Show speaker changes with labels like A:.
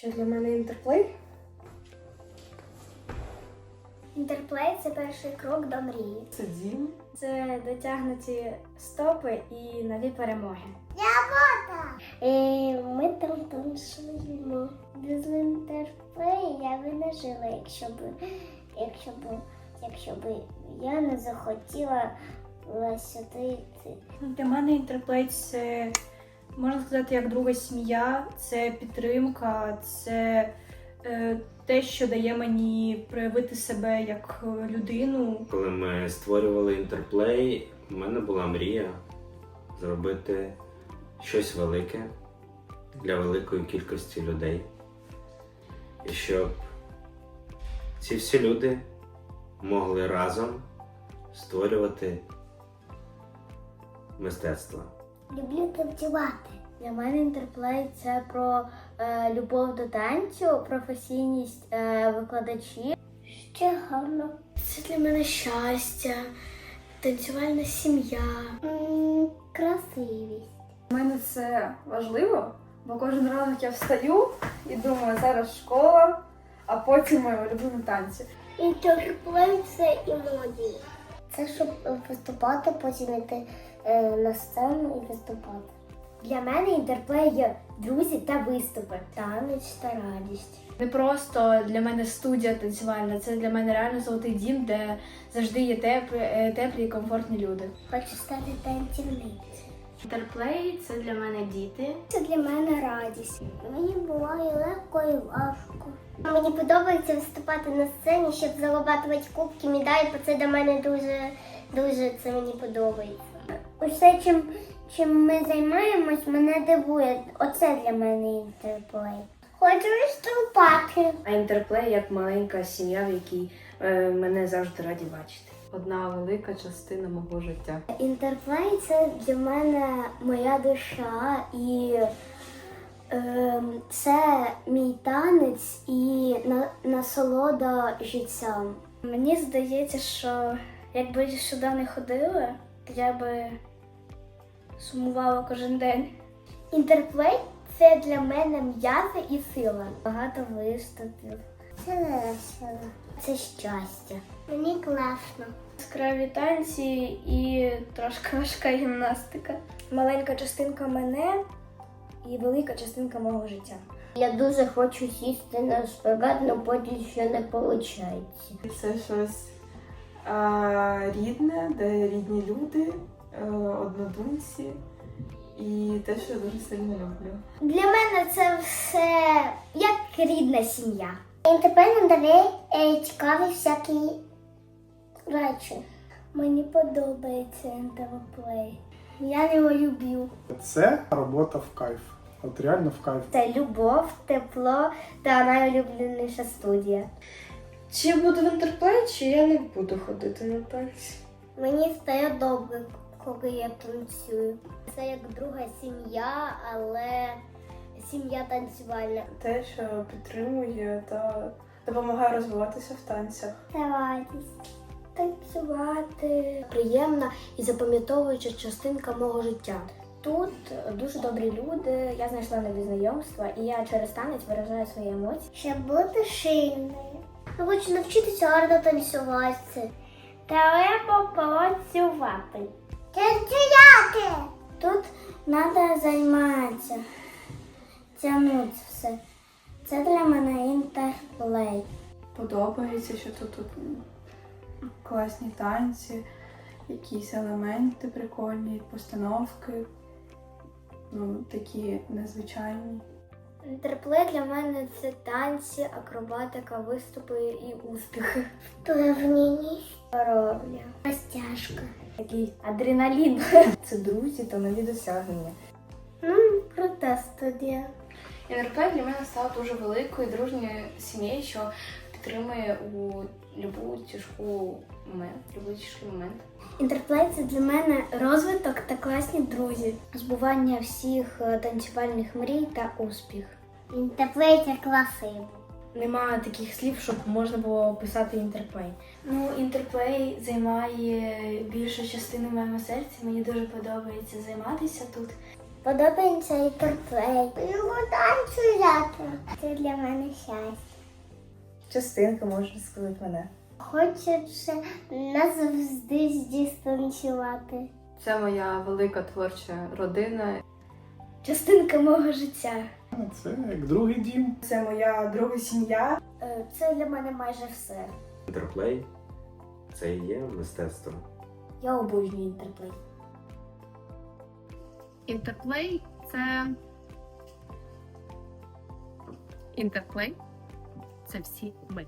A: Що для мене інтерплей?
B: Інтерплей це перший крок до мрії.
A: Це дім.
C: Це дотягнуті стопи і нові перемоги.
B: Е, ми там танцюємо. Без інтерплею я би не жила, якщо б, якщо б, якщо б я не захотіла сюди йти.
C: Для мене інтерплей це можна сказати як друга сім'я, це підтримка, це е, те, що дає мені проявити себе як людину.
D: Коли ми створювали інтерплей, у мене була мрія зробити щось велике для великої кількості людей. І щоб ці всі люди могли разом створювати мистецтво.
B: Люблю танцювати.
C: Для мене інтерплей це про е, любов до танцю, професійність е, викладачів.
B: Ще гарно.
C: Це для мене щастя, танцювальна сім'я.
B: Красивість.
A: У мене це важливо, бо кожен ранок я встаю і думаю, зараз школа, а потім мої улюблені танці.
B: Інтерплей це емодії. Це щоб виступати, потім йти е, на сцену і виступати.
C: Для мене інтерплей є друзі та виступи, танець та радість. Не просто для мене студія танцювальна, це для мене реально золотий дім, де завжди є теплі, е, теплі і комфортні люди.
B: Хочу стати танцівницею.
C: Інтерплей це для мене діти.
B: Це для мене радість. Мені буває легко і важко. Мені подобається виступати на сцені, щоб зарабатувати кубки, медалі, бо це для мене дуже, дуже це мені подобається. Усе, чим, чим ми займаємось, мене дивує. Оце для мене інтерплей. Хочу виступати.
C: А інтерплей як маленька сім'я, в якій е, мене завжди раді бачити.
A: Одна велика частина мого життя.
B: Інтерплей це для мене моя душа і е, це мій танець і на, насолода життям.
C: Мені здається, що якби я сюди не ходила, то я би сумувала кожен день.
B: Інтерплей це для мене м'язи і сила. Багато виступів. Це весело. Це щастя. Мені класно.
C: Яскраві танці і трошки важка гімнастика. Маленька частинка мене і велика частинка мого життя.
B: Я дуже хочу сісти на шпагат, але потім ще не виходить.
A: Це щось а, рідне, де рідні люди, е, однодумці і те, що я дуже сильно люблю.
B: Для мене це все як рідна сім'я. Інтерплей дає е, цікаві всякі речі. Мені подобається інтерплей. Я його люблю.
E: Це робота в кайф. От реально в кайф.
B: Це любов, тепло та найулюбленіша студія.
C: Чи буду в інтерплей, чи я не буду ходити на танці?
B: Мені стає добре, коли я танцюю. Це як друга сім'я, але сім'я танцювальна.
A: Те, що підтримує та допомагає розвиватися в танцях.
B: Радість.
C: Танцювати приємна і запам'ятовуюча частинка мого життя. Тут дуже добрі люди, я знайшла нові знайомства, і я через танець виражаю свої емоції.
B: Щоб бути сильною. Я хочу навчитися гарно танцювати. Треба працювати. Танцювати! Тут треба займатися. Тягнути все. Це для мене інтерплей.
A: Подобається, що тут, тут класні танці, якісь елементи прикольні, постановки, ну, такі незвичайні.
C: Інтерплей для мене це танці, акробатика, виступи і успіхи.
B: Впевненість, здоров'я, розтяжка.
C: Такий адреналін. Це друзі та нові досягнення.
B: Ну, крута студія.
C: Інтерплей для мене стала дуже великою дружньою сім'єю, що підтримує у любу тяжку момент, любий тяжкий момент.
B: Інтерплей це для мене
C: Розвиток та класні друзі, збування всіх е, танцювальних мрій та успіх.
B: інтерплей це красиво.
C: Немає таких слів, щоб можна було описати інтерплей. Ну, інтерплей займає більшу частину моєму серці. Мені дуже подобається займатися тут.
B: Подобається інтерплей. Люблю танцювати. Це для мене щастя.
F: Частинка може сказати мене.
B: Хочеться назавжди здістанцювати.
G: Це моя велика творча родина.
C: Частинка мого життя.
E: Це як другий дім.
A: Це моя друга сім'я.
C: Е, Це для мене майже все.
D: Інтерплей це і є мистецтво.
C: Я обожнюю інтерплей.
H: Інтерплей це. Інтерплей це всі ми.